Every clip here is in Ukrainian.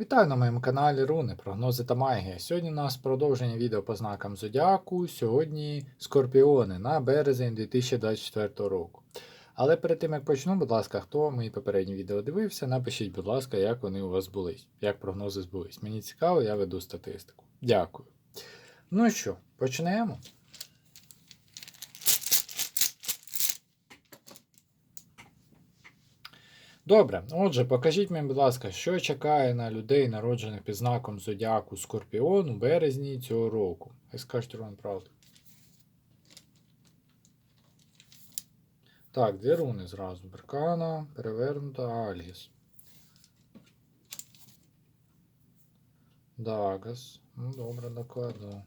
Вітаю на моєму каналі Руни, прогнози та магія. Сьогодні у нас продовження відео по знакам Зодіаку. Сьогодні Скорпіони на березень 2024 року. Але перед тим як почну, будь ласка, хто мої попередні відео дивився, напишіть, будь ласка, як вони у вас збулись, як прогнози збулись. Мені цікаво, я веду статистику. Дякую. Ну що, почнемо. Добре, отже, покажіть мені, будь ласка, що чекає на людей, народжених під знаком Зодіаку Скорпіон у березні цього року. Хай скажуть вам правду. Так, дві руни зразу. Беркана, перевернута, Альгіс. Дагас. Ну, добре, докладу.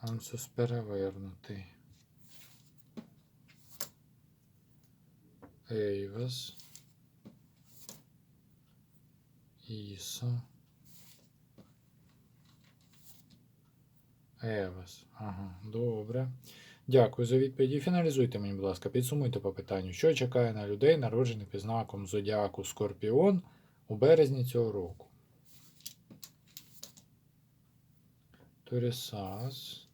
Ансус перевернутий. Ейвес. Іса. Евес. Ага, добре. Дякую за відповіді. Фіналізуйте мені, будь ласка, підсумуйте по питанню, що чекає на людей, народжених під знаком Зодіаку Скорпіон у березні цього року. Торісас.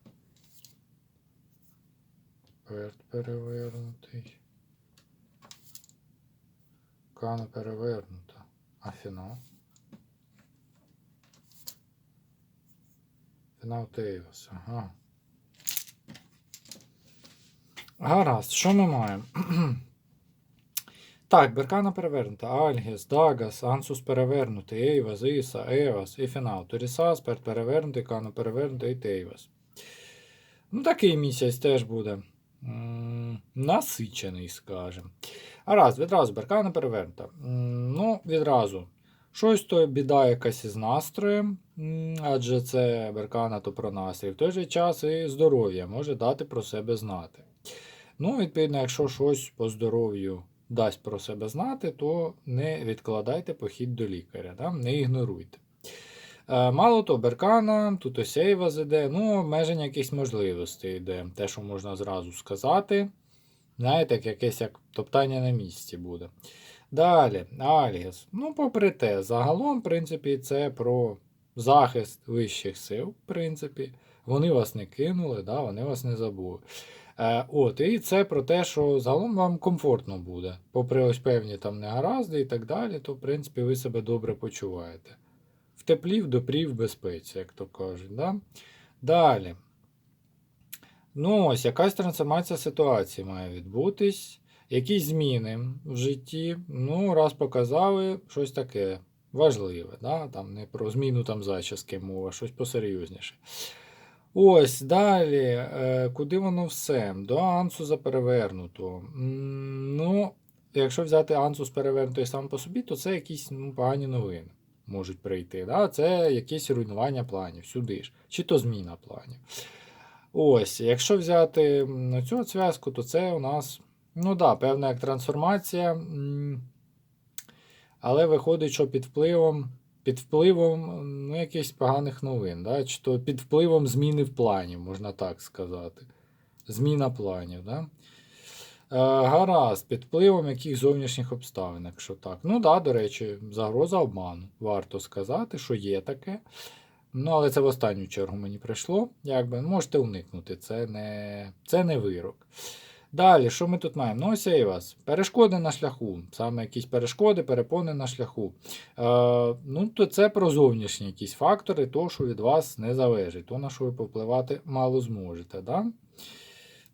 Перт перевернутий. Кана перевернута. А фінал? Фінал Тейвас. Ага. Гаразд, що ми маємо? так, Беркана перевернута. Альгіс, Дагас, Ансус перевернутий, Ейвас, Іса, Евас і фінал. Торісас, Перт перевернутий, Кана перевернутий і Тейвас. Ну, такий місяць теж буде. Насичений, скажем. А раз, відразу Беркана перевернута. Ну, відразу. Щось то біда якась із настроєм, адже це Беркана то про настрій. В той же час і здоров'я може дати про себе знати. Ну, відповідно, якщо щось по здоров'ю дасть про себе знати, то не відкладайте похід до лікаря, да? не ігноруйте. Е, Мало того, Беркана, тут ось Ейваз іде, ну, обмеження якихось можливостей йде. Те, що можна зразу сказати. Знаєте, як якесь як топтання на місці буде. Далі, Альгіс. Ну, попри те, загалом, в принципі, це про захист вищих сил, в принципі. Вони вас не кинули, да, вони вас не забули. Е, от, І це про те, що загалом вам комфортно буде. Попри ось певні там негаразди і так далі, то, в принципі, ви себе добре почуваєте. В теплі, в безпеці, як то кажуть. Да? Далі. Ну, ось якась трансформація ситуації має відбутись. Якісь зміни в житті. Ну, раз показали щось таке важливе. Да? Там не про зміну там зачіски мова, щось посерйозніше. Ось далі. Е, куди воно все? До Ансуса перевернуто. М, Ну, якщо взяти Ансус перевернутий сам по собі, то це якісь ну, погані новини можуть прийти. Да? Це якесь руйнування планів сюди ж, чи то зміна планів. Ось, якщо взяти м, цю зв'язку, то це у нас, ну да, певна як трансформація. Але виходить, що під впливом, під впливом ну, якихось поганих новин, да? чи то під впливом зміни в плані, можна так сказати. Зміна планів. Да? Е, гаразд, під впливом яких зовнішніх обставин, якщо так. Ну да, до речі, загроза обману. Варто сказати, що є таке. Ну, але це в останню чергу мені прийшло. Якби можете уникнути, це не, це не вирок. Далі, що ми тут маємо? Ну, ось і вас. Перешкоди на шляху. Саме якісь перешкоди, перепони на шляху. Е, ну, то це про зовнішні якісь фактори, то, що від вас не залежить, то, на що ви попливати мало зможете. Да?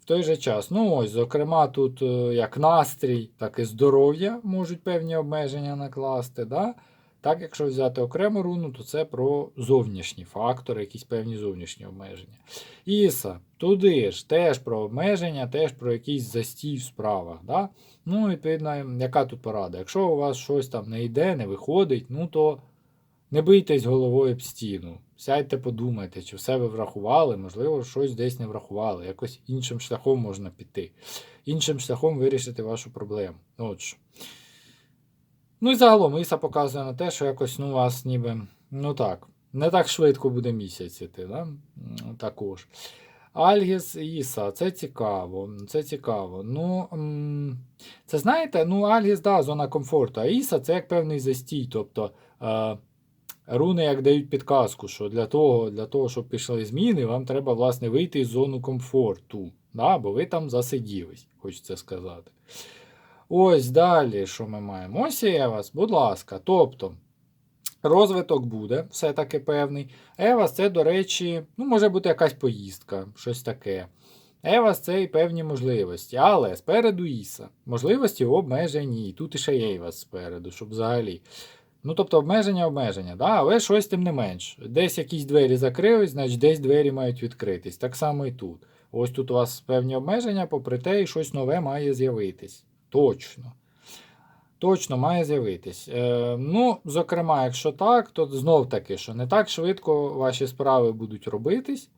Той же час, ну ось, зокрема, тут е, як настрій, так і здоров'я можуть певні обмеження накласти. Да? Так, якщо взяти окрему руну, то це про зовнішні фактори, якісь певні зовнішні обмеження. Іса, туди ж теж про обмеження, теж про якийсь застій в справах. Да? Ну, відповідно, яка тут порада? Якщо у вас щось там не йде, не виходить, ну то не бийтесь головою об стіну. Сядьте, подумайте, чи все ви врахували, можливо, щось десь не врахували. Якось іншим шляхом можна піти. Іншим шляхом вирішити вашу проблему. От. Ну і загалом Іса показує на те, що якось ну, у вас ніби, ну так, не так швидко буде місяць іти, да? М, також. Альгіс Іса, це цікаво. Це цікаво. Ну, це знаєте, ну, Альгіс, да, зона комфорту, а Іса це як певний застій. Тобто е, руни як дають підказку, що для того, для того, щоб пішли зміни, вам треба, власне, вийти із зону комфорту. Да, бо ви там засиділись, хочеться сказати. Ось далі, що ми маємо? Ось я вас, будь ласка. Тобто, розвиток буде, все-таки певний. Евас це, до речі, ну, може бути якась поїздка, щось таке. Евас це і певні можливості. Але спереду Іса. Можливості обмежені. Тут іще є Евас спереду, щоб взагалі. Ну, тобто обмеження, обмеження, да? але щось тим не менш. Десь якісь двері закрились, значить десь двері мають відкритись. Так само і тут. Ось тут у вас певні обмеження, попри те, і щось нове має з'явитись. Точно. Точно має з'явитись. Е, ну, зокрема, якщо так, то знов таки, що не так швидко ваші справи будуть робитись,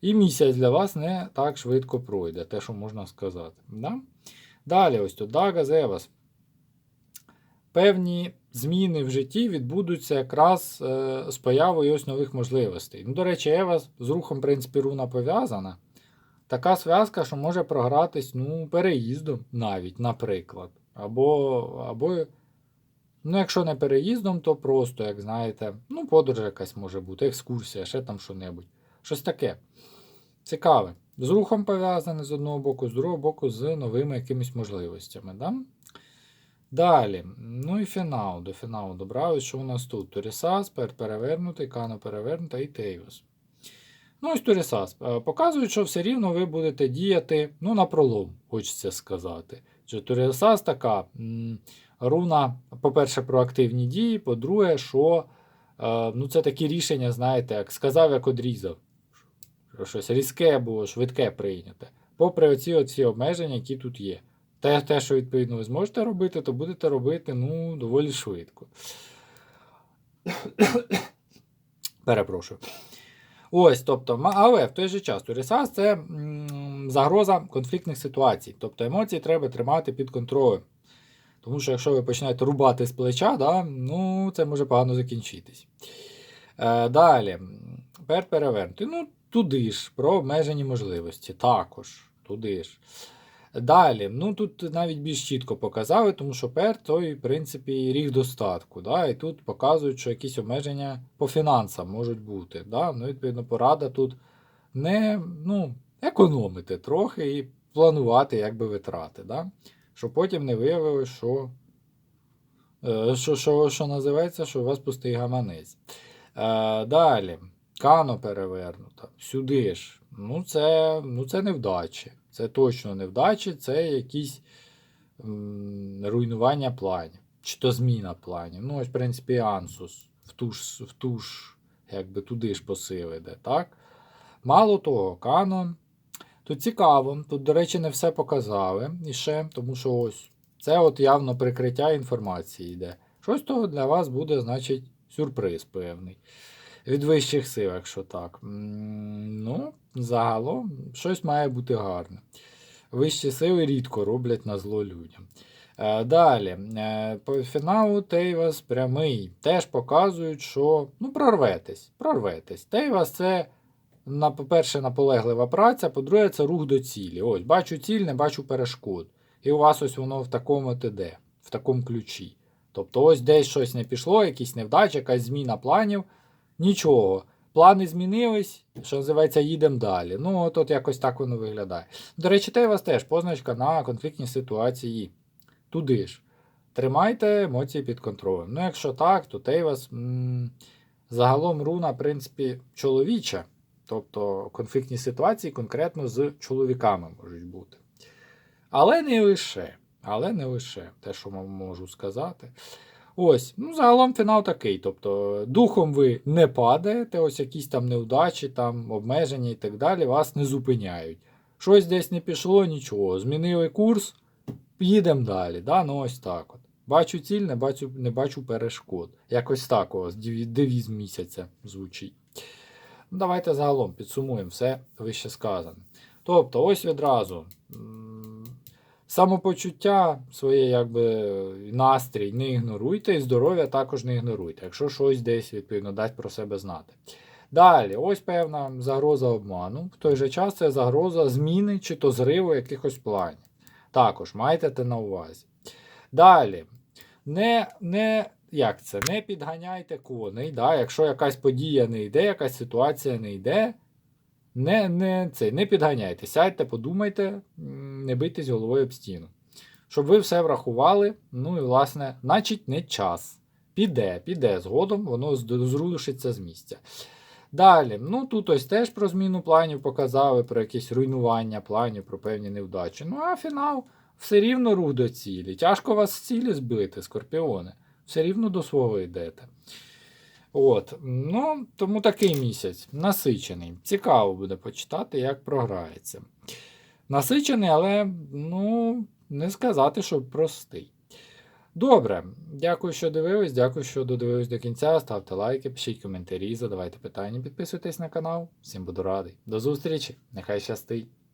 і місяць для вас не так швидко пройде, те, що можна сказати. Да? Далі, ось тут Дага Зевас. Певні зміни в житті відбудуться якраз е, з появою ось нових можливостей. Ну, до речі, Евас з рухом, в принципі, руна пов'язана. Така зв'язка, що може програтись ну, переїздом навіть, наприклад. Або, або, ну, якщо не переїздом, то просто, як знаєте, ну, подорож якась може бути, екскурсія, ще там що-небудь. Щось таке. Цікаве. З рухом пов'язане з одного боку, з другого боку, з новими якимись можливостями. Да? Далі. Ну і фінал. До фіналу добрались. Що у нас тут? Торісас, перевернутий, Кано перевернута і Тейвус. Ну, ось Торісас. Е, Показують, що все рівно ви будете діяти ну, на пролом, хочеться сказати. Що Торісас така руна, по-перше, про активні дії, по-друге, що е, ну, це такі рішення, знаєте, як сказав, як одрізав. Щось різке було, швидке прийняте. Попри оці, оці обмеження, які тут є. Те, те, що відповідно ви зможете робити, то будете робити ну, доволі швидко. Перепрошую. Ось, тобто, але в той же час Турісас це м, загроза конфліктних ситуацій. Тобто емоції треба тримати під контролем. Тому що якщо ви починаєте рубати з плеча, да, ну, це може погано закінчитись. Е, далі, пер перевернути. Ну, туди ж, про обмежені можливості. Також, туди ж. Далі, ну тут навіть більш чітко показали, тому що пер той, в принципі, ріг достатку. Да? І тут показують, що якісь обмеження по фінансам можуть бути. Да? Ну, відповідно, порада тут не ну, економити трохи і планувати якби витрати. Да? Щоб потім не виявилось, що, е, що, що, що називається, що у вас пустий гаманець. Е, далі, кано перевернута. Сюди ж. Ну, це, ну, це невдачі. Це точно невдачі, це якісь м, руйнування планів. Чи то зміна планів. Ну, ось, в принципі, Ансус в ту ж, в ту ж якби туди ж посил іде, так? Мало того, Канон. Тут цікаво, тут, до речі, не все показали іще, тому що ось це от явно прикриття інформації йде. Щось того для вас буде, значить, сюрприз певний. Від вищих сил, якщо так. Ну, загалом, щось має бути гарне. Вищі сили рідко роблять на зло людям. Е, Далі, е, по фіналу Тейвас прямий. Теж показують, що ну, прорветесь. прорветесь. Тейвас це, по-перше, наполеглива праця, по-друге, це рух до цілі. Ось, бачу ціль, не бачу перешкод. І у вас ось воно в такому ТД, в такому ключі. Тобто, ось десь щось не пішло, якісь невдачі, якась зміна планів. Нічого. Плани змінились, що називається, їдемо далі. Ну, от, от якось так воно виглядає. До речі, те у вас теж позначка на конфліктні ситуації. Туди ж. Тримайте емоції під контролем. Ну, якщо так, то те у вас м- загалом руна, в принципі, чоловіча. Тобто конфліктні ситуації конкретно з чоловіками можуть бути. Але не лише. Але не лише те, що можу сказати. Ось, ну загалом фінал такий. Тобто, духом ви не падаєте, ось якісь там невдачі, там обмеження і так далі, вас не зупиняють. Щось десь не пішло, нічого. Змінили курс, їдемо далі. Да? Ну ось так от. Бачу ціль, не бачу, не бачу перешкод. Якось так девіз- девіз місяця звучить. Ну, давайте загалом підсумуємо все вище сказане. Тобто, ось відразу. Самопочуття, своє якби настрій не ігноруйте, і здоров'я також не ігноруйте, якщо щось десь відповідно дасть про себе знати. Далі, ось певна загроза обману. В той же час це загроза зміни чи то зриву якихось планів. Також майте це на увазі. Далі, не, не, як це, не підганяйте коней. Да? Якщо якась подія не йде, якась ситуація не йде, не, не, це, не підганяйте. Сядьте, подумайте, не бийтесь головою об стіну. Щоб ви все врахували, ну і, власне, значить, не час. Піде, піде згодом, воно зрушиться з місця. Далі, ну тут ось теж про зміну планів показали, про якісь руйнування планів, про певні невдачі. Ну а фінал все рівно рух до цілі. Тяжко вас з цілі збити, скорпіони. Все рівно до свого йдете. От, ну, тому такий місяць насичений. Цікаво буде почитати, як програється. Насичений, але ну, не сказати, що простий. Добре, дякую, що дивились. Дякую, що додивились до кінця. Ставте лайки, пишіть коментарі, задавайте питання, підписуйтесь на канал. Всім буду радий. До зустрічі! Нехай щастить!